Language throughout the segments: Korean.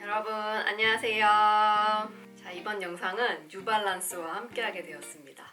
여러분 안녕하세요. 자 이번 영상은 뉴발란스와 함께하게 되었습니다.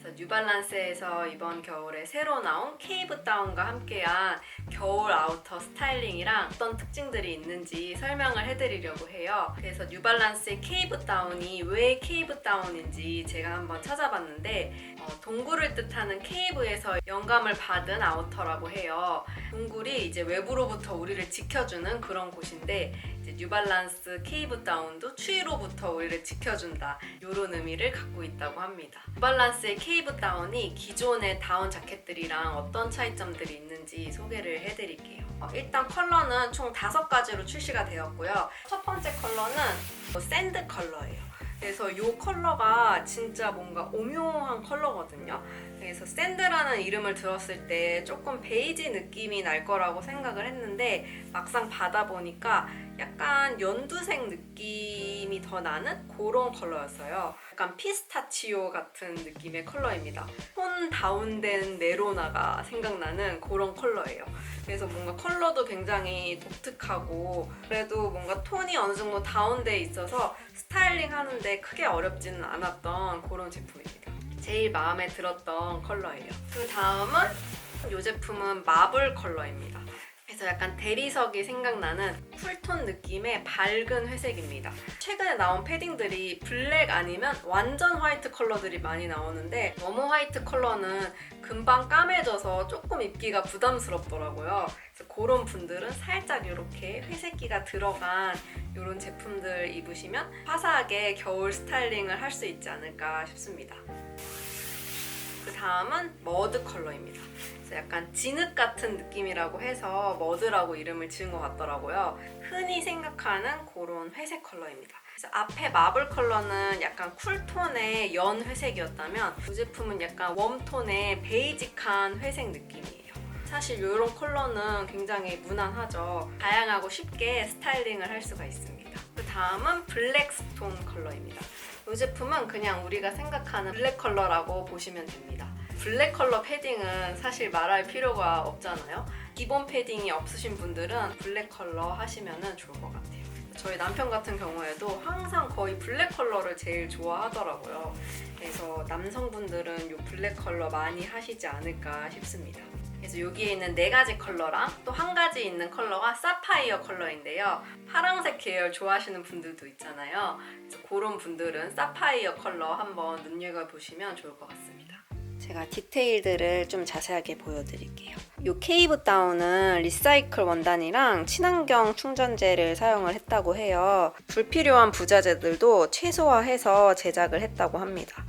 그래서 뉴발란스에서 이번 겨울에 새로 나온 케이브 다운과 함께한 겨울 아우터 스타일링이랑 어떤 특징들이 있는지 설명을 해드리려고 해요. 그래서 뉴발란스의 케이브 다운이 왜 케이브 다운인지 제가 한번 찾아봤는데 어, 동굴을 뜻하는 케이브에서 영감을 받은 아우터라고 해요. 동굴이 이제 외부로부터 우리를 지켜주는 그런 곳인데 뉴발란스 케이브 다운도 추위로부터 우리를 지켜준다 이런 의미를 갖고 있다고 합니다. 뉴발란스의 케이브 다운이 기존의 다운 자켓들이랑 어떤 차이점들이 있는지 소개를 해드릴게요. 어, 일단 컬러는 총 다섯 가지로 출시가 되었고요. 첫 번째 컬러는 뭐 샌드 컬러예요. 그래서 이 컬러가 진짜 뭔가 오묘한 컬러거든요. 그래서 샌드라는 이름을 들었을 때 조금 베이지 느낌이 날 거라고 생각을 했는데 막상 받아보니까 약간 연두색 느낌이 더 나는 그런 컬러였어요. 약간 피스타치오 같은 느낌의 컬러입니다. 톤 다운된 메로나가 생각나는 그런 컬러예요. 그래서 뭔가 컬러도 굉장히 독특하고 그래도 뭔가 톤이 어느 정도 다운돼 있어서 스타일링 하는데 크게 어렵지는 않았던 그런 제품입니다. 제일 마음에 들었던 컬러예요. 그 다음은 이 제품은 마블 컬러입니다. 그래서 약간 대리석이 생각나는 쿨톤 느낌의 밝은 회색입니다. 최근에 나온 패딩들이 블랙 아니면 완전 화이트 컬러들이 많이 나오는데 너무 화이트 컬러는 금방 까매져서 조금 입기가 부담스럽더라고요. 그래서 그런 분들은 살짝 이렇게 회색기가 들어간 이런 제품들 입으시면 화사하게 겨울 스타일링을 할 수 있지 않을까 싶습니다. 그 다음은 머드 컬러입니다. 그래서 약간 진흙 같은 느낌이라고 해서 머드라고 이름을 지은 것 같더라고요. 흔히 생각하는 그런 회색 컬러입니다. 그래서 앞에 마블 컬러는 약간 쿨톤의 연 회색이었다면 이 제품은 약간 웜톤의 베이직한 회색 느낌이에요. 사실 이런 컬러는 굉장히 무난하죠. 다양하고 쉽게 스타일링을 할 수가 있습니다. 그 다음은 블랙 스톤 컬러입니다. 이 제품은 그냥 우리가 생각하는 블랙 컬러라고 보시면 됩니다. 블랙 컬러 패딩은 사실 말할 필요가 없잖아요. 기본 패딩이 없으신 분들은 블랙 컬러 하시면 좋을 것 같아요. 저희 남편 같은 경우에도 항상 거의 블랙 컬러를 제일 좋아하더라고요. 그래서 남성분들은 이 블랙 컬러 많이 하시지 않을까 싶습니다. 그래서 여기에 있는 네 가지 컬러랑 또 한 가지 있는 컬러가 사파이어 컬러인데요. 파란색 계열 좋아하시는 분들도 있잖아요. 그래서 그런 분들은 사파이어 컬러 한번 눈여겨보시면 좋을 것 같습니다. 제가 디테일들을 좀 자세하게 보여드릴게요. 이 케이브 다운은 리사이클 원단이랑 친환경 충전재를 사용을 했다고 해요. 불필요한 부자재들도 최소화해서 제작을 했다고 합니다.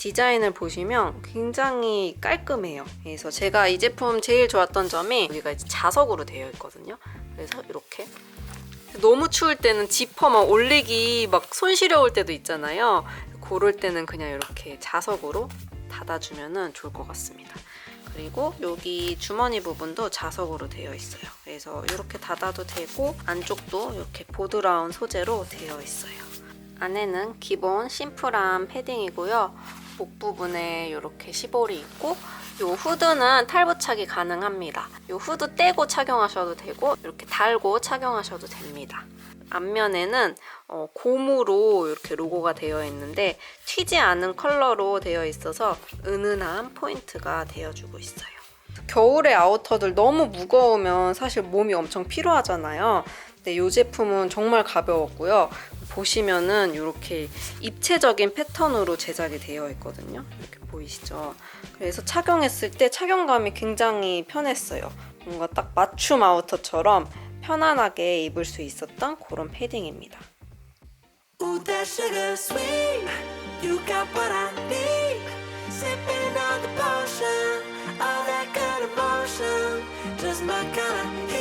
디자인을 보시면 굉장히 깔끔해요. 그래서 제가 이 제품 제일 좋았던 점이 여기가 이제 자석으로 되어 있거든요. 그래서 이렇게 너무 추울 때는 지퍼 막 올리기 막 손 시려울 때도 있잖아요. 그럴 때는 그냥 이렇게 자석으로 닫아주면 좋을 것 같습니다. 그리고 여기 주머니 부분도 자석으로 되어 있어요. 그래서 이렇게 닫아도 되고 안쪽도 이렇게 보드라운 소재로 되어 있어요. 안에는 기본 심플한 패딩이고요. 목 부분에 이렇게 시볼이 있고 이 후드는 탈부착이 가능합니다. 이 후드 떼고 착용하셔도 되고 이렇게 달고 착용하셔도 됩니다. 앞면에는 어, 고무로 이렇게 로고가 되어 있는데 튀지 않은 컬러로 되어 있어서 은은한 포인트가 되어주고 있어요. 겨울에 아우터들 너무 무거우면 사실 몸이 엄청 피로하잖아요. 근데 이 제품은 정말 가벼웠고요. 보시면은 이렇게 입체적인 패턴으로 제작이 되어 있거든요. 이렇게 보이시죠? 그래서 착용했을 때 착용감이 굉장히 편했어요. 뭔가 딱 맞춤 아우터처럼 편안하게 입을 수 있었던 그런 패딩입니다. Ooh, emotion. Just my kind of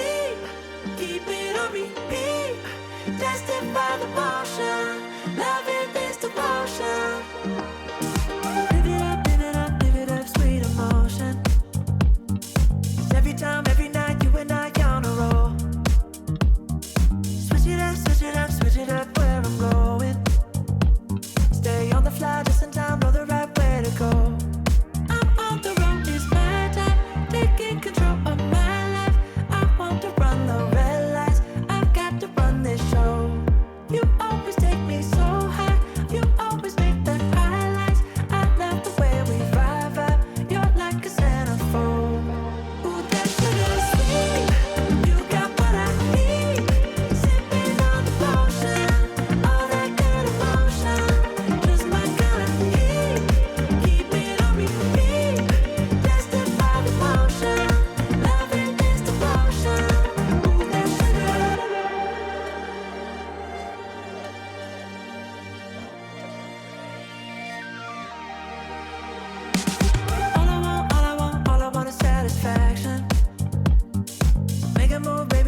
memory.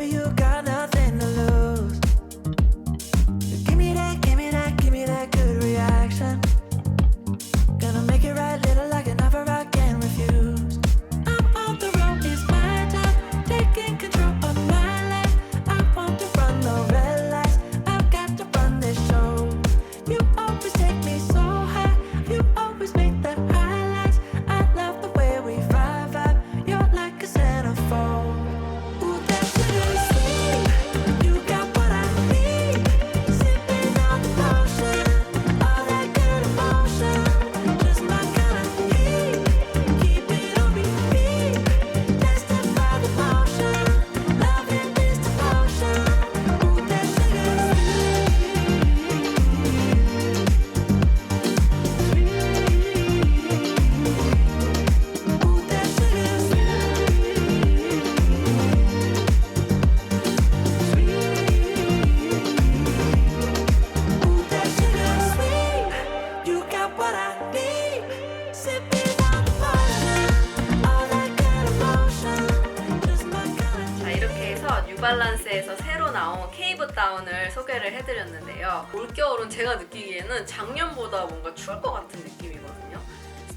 빅발란스에서 새로 나온 케이브 다운을 소개를 해드렸는데요. 올겨울은 제가 느끼기에는 작년보다 뭔가 추울 것 같은 느낌이거든요.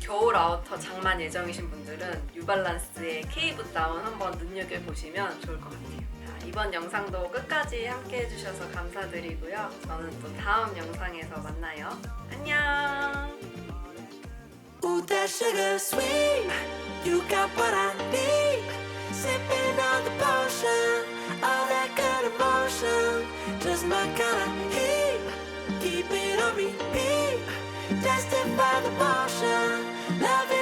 겨울 아우터 장만 예정이신 분들은 뉴발란스의 케이브 다운 한번 눈여겨보시면 좋을 것 같아요. 이번 영상도 끝까지 함께 해주셔서 감사드리고요. 저는 또 다음 영상에서 만나요. 안녕! Repeat. Testify the portion. Love